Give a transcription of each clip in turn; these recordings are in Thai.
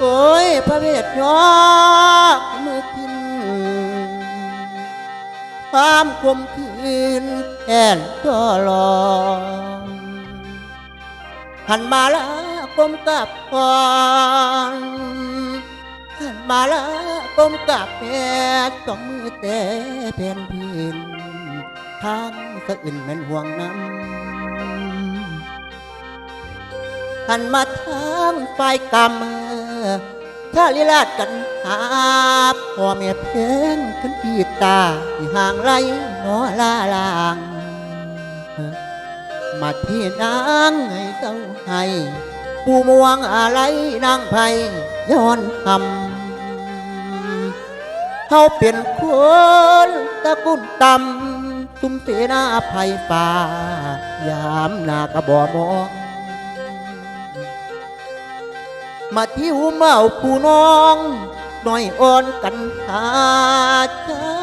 โอ้ยพระเวทยอกมือขึ้นความคมคืนแอนก็รองหันมาล้วกลมกับก่อนหันมาล้วกลมกับแม่สองมือแต่แผ่นพินทางสะอื่นแม่นห่วงน้ำหันมาทางฝ่ายกรรม ถ้าลีลาดกันหาพ่อแม่เพียงขึ้นปีตาที่ห่างไรหนอลาลาง มาที่นางให้เจ้าให้ผู้มวงอะไรนางไพย้อนทำเขาเป็นคนตะกุนตำตุ้มเสนาภัยป่ายามนากระบอมอง มาที่หูเมาผู้น้องน่อยอ่อนกันหาจา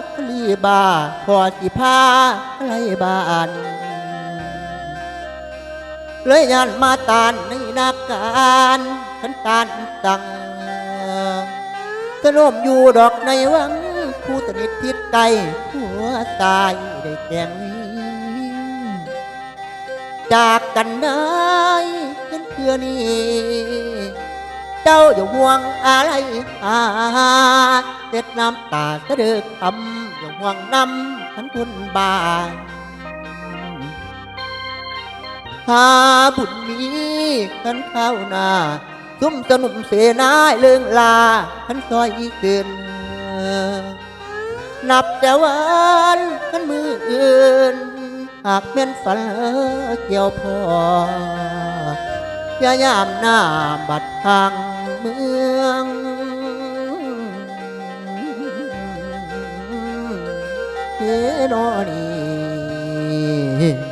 กลีบาพอสิพาไรบ้านเลยยันมาตานในนาการขันตานตังสนมอยู่ดอกในวังผู้สนิททิดไกลหัวตายได้แกงวิงจากกันได้เป็นเพื่อนี้ เจ้าอย่าห่วงอะไรอาเด็ดน้ำตาสะเดือกทำอย่าห่วงน้ำขันทุนบานหาบุญมีขันข้าวนาซุ่มสนุมเสนาเลื่องลาขันซอยอีกเกินนับแต่วันขันมืออื่น หากเป็นฝันเกี่ยวพออย่ายามหน้าบัดทาง เมืองเฮนอนี